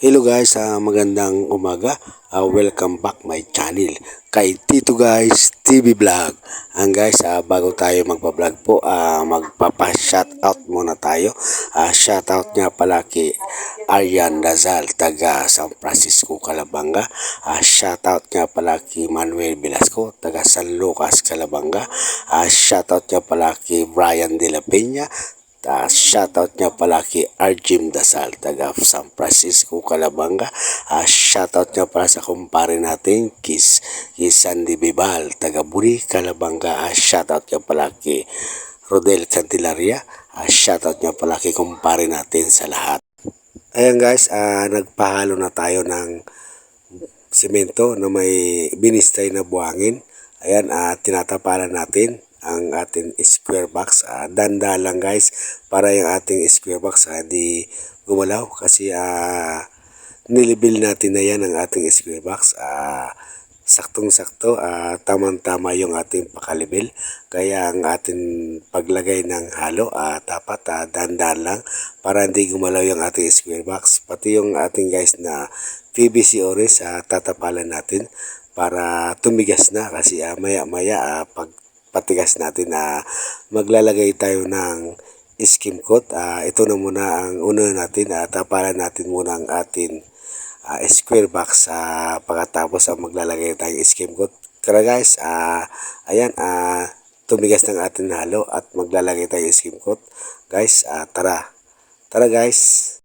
Hello guys, ah, magandang umaga. Ah, welcome back my channel kay Tito Guys TV Vlog. Ang guys, ah, bago tayo magpa-vlog po, ah, magpapa-shoutout muna tayo. Ah, shoutout nga pala kay Aryan Dazal, taga San Francisco, Calabanga. Ah, shoutout nga pala kay Manuel Velasco, taga San Lucas, Calabanga. Ah, shoutout nga pala kay Brian De La Peña, Uh, shoutout niya pala kay Arjim Dasal, taga San Francisco, Calabanga. Uh, shoutout niya pala sa kumpare natin, Kis, kay Sandy Bibal, taga Buri, Calabanga. Uh, shoutout niya pala kay Rodel Cantilaria. Uh, shoutout niya pala kay kumpare natin sa lahat. Ayan guys, uh, nagpahalo na tayo ng simento na may binistay na buhangin. Ayan, uh, tinatapalan natin ang ating square box. Uh, danda lang guys para yung ating square box uh, gumalaw kasi uh, nilibil natin na yan ang ating square box. Uh, saktong-sakto, uh, tamang-tama yung ating pakalibil. Kaya ang ating paglagay ng halo, uh, dapat uh, dandan lang para hindi gumalaw yung ating square box. Pati yung ating guys na PVC oris, uh, tatapalan natin para tumigas na kasi uh, maya-maya uh, pag patigas natin na maglalagay tayo ng skim coat. Uh, ito na muna ang una natin. Uh, tapalan natin muna ang atin uh, square box uh, pagkatapos uh, maglalagay tayo skim coat. Kaya guys, uh, ayan, uh, tumigas ng atin halo at maglalagay tayo skim coat. Guys, uh, tara. Tara guys.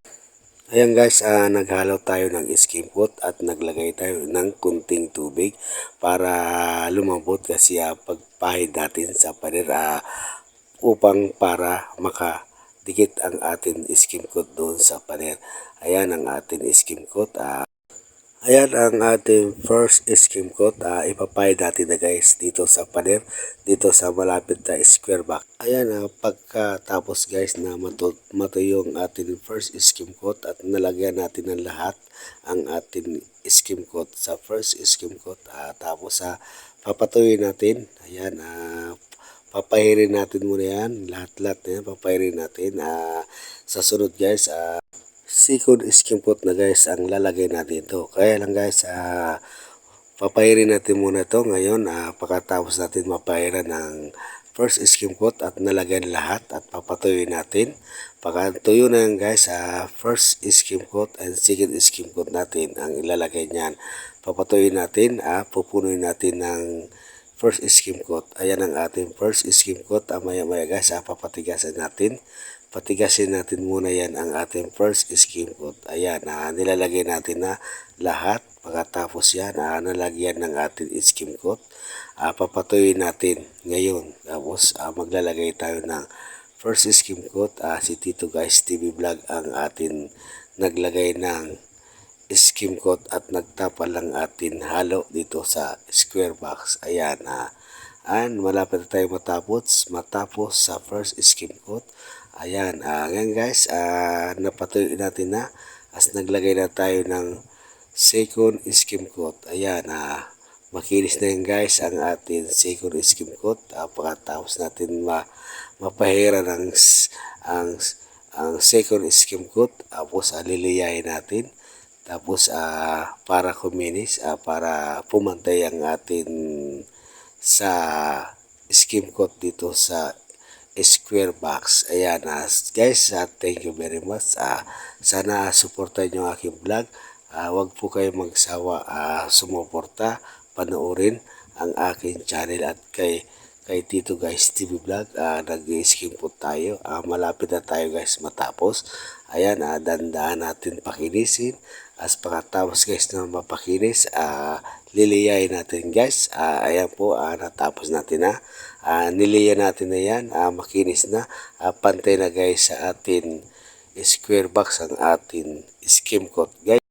Ayan guys, uh, naghalo tayo ng skim coat at naglagay tayo ng kunting tubig para lumambot kasi uh, pagpahid natin sa pader uh, upang para makadikit ang atin skim coat doon sa pader. Ayan ang atin skim coat. Uh, Ayan ang ating first skim coat. Uh, ipapay natin na guys dito sa pader, dito sa malapit na square back. Ayan, uh, pagkatapos guys na matu matuyo ang ating first skim coat at nalagyan natin ng lahat ang ating skim coat sa first skim coat. Uh, tapos uh, papatuloy natin. Ayan, uh, papahirin natin muna yan. Lahat-lahat na yan, papahirin natin. Uh, sa sunod guys, uh, second skim coat na guys ang lalagay natin ito. Kaya lang guys, uh, papahirin natin muna ito ngayon uh, pagkatapos natin mapahiran ng first skim coat at nalagyan lahat at papatuloy natin. Pagkatuyo na yan guys, uh, first skim coat and second skim coat natin ang ilalagay niyan. Papatuloy natin, uh, pupunoy natin ng first skim coat. Ayan ang ating first skim coat. Uh, maya maya guys, uh, papatigasan natin patigasin natin muna yan ang ating first skim coat. Ayan, uh, nilalagay natin na lahat. Pagkatapos yan, uh, nalagyan ng ating skim coat. Uh, papatuyin natin ngayon. Tapos uh, maglalagay tayo ng first skim coat. Uh, si Tito Guys TV Vlog ang atin naglagay ng skim coat at nagtapal lang atin halo dito sa square box. Ayan, uh, and malapit na tayo matapos matapos sa first skim coat Ayan, uh, ngayon guys, uh, napatuloy natin na as naglagay na tayo ng second skim coat. Ayan, uh, makinis na yun guys ang ating second skim coat. Uh, pagkatapos natin ma mapahira ng ang, ang second skim coat. Tapos uh, liliyahin natin. Tapos uh, para kuminis, uh, para pumantay ang ating sa skim coat dito sa square box. Ayan, uh, guys, uh, thank you very much. Uh, sana supportan nyo aking vlog. Uh, wag po kayo magsawa uh, sumuporta, panoorin ang aking channel at kay kay Tito Guys TV Vlog. Uh, Nag-skim po tayo. Uh, malapit na tayo guys matapos. Ayan, uh, dandaan natin pakinisin. As pagkatapos guys na mapakinis, uh, liliyahin natin guys. Uh, ayan po, uh, natapos natin na. Uh, niliya natin na yan, uh, makinis na. Uh, pantay na guys sa atin square box ang atin skim coat guys.